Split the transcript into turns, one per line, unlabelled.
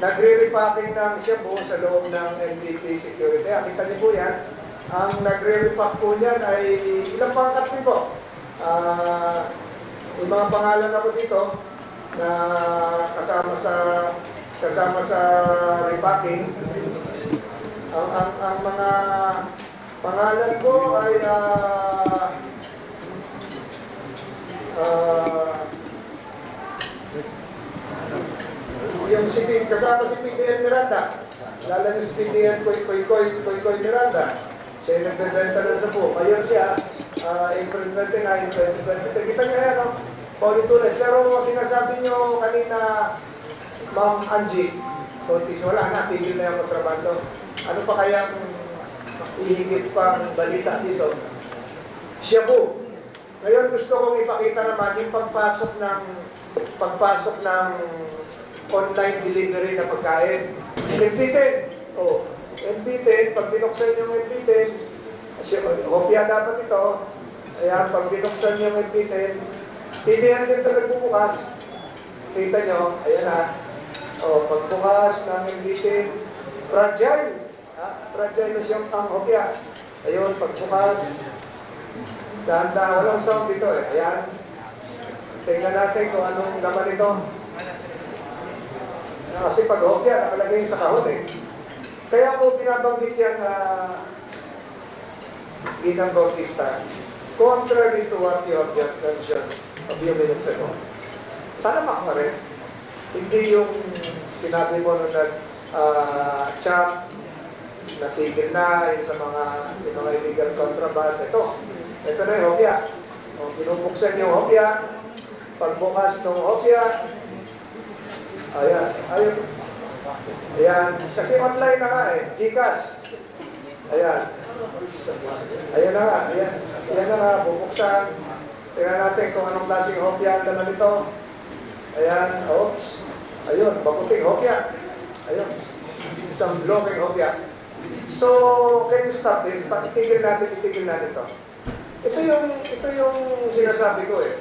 nagre-repacking ng shabu sa loob ng NPP Security. Ah, Kita niyo po yan. Ang nagre-repack po niyan ay ilang pangkat din po. Ah, yung mga pangalan ako dito na kasama sa kasama sa repacking. Ang, ang, ang mga pangalan ko ay ah ah, yung si P, kasama si PDN Miranda. Lalo yung si PDN Koy Koy Koy Koy Koy Miranda. Siya yung nagbebenta ng sapo. Ngayon siya, uh, April 29, 2023. Kita niyo yan, no? Paulit-ulit. Pero sinasabi niyo kanina, Ma'am Angie, Contis, wala na, tigil na yung kontrabando. Ano pa kayang ihigit pang balita dito? Siya po. Ngayon gusto kong ipakita naman yung pagpasok ng pagpasok ng online delivery na pagkain. MP10. Oh, MP10, pag binuksan yung MP10, siya, hopya dapat ito. Ayan, pag binuksan yung MP10, hindi yan din ito nagbubukas. Kita nyo, ayan ha. Oh, pagbukas ng MP10, fragile. Ha? Fragile na siyang ang hopya. Ayun, pagbukas, Dahan-dahan, walang sound dito eh. Ayan. Tingnan natin kung anong laman ito. Kasi pag hopya, nakalagay sa kahon eh. Kaya po binabanggit yan na Ginang Bautista, contrary to what you have just mentioned a few minutes ago. Tama ka rin. Hindi yung sinabi mo nung nag-chat, natigil na yung sa mga, yung mga illegal contraband. Ito, ito na yung hopya. O, binubuksan yung hopya. Pagbukas ng hopya, ayan, ayun. Ayan, kasi online na nga eh, Gcash. Ayan. Ayan na nga, ayan. Ayan na nga, bubuksan. Tingnan natin kung anong klaseng hopya ang dala nito. Ayan, oops. Ayun, bakuting hopya. Ayun. Isang blocking hopya. So, can you stop this? Itigil natin, itigil natin ito. Ito yung ito yung sinasabi ko eh.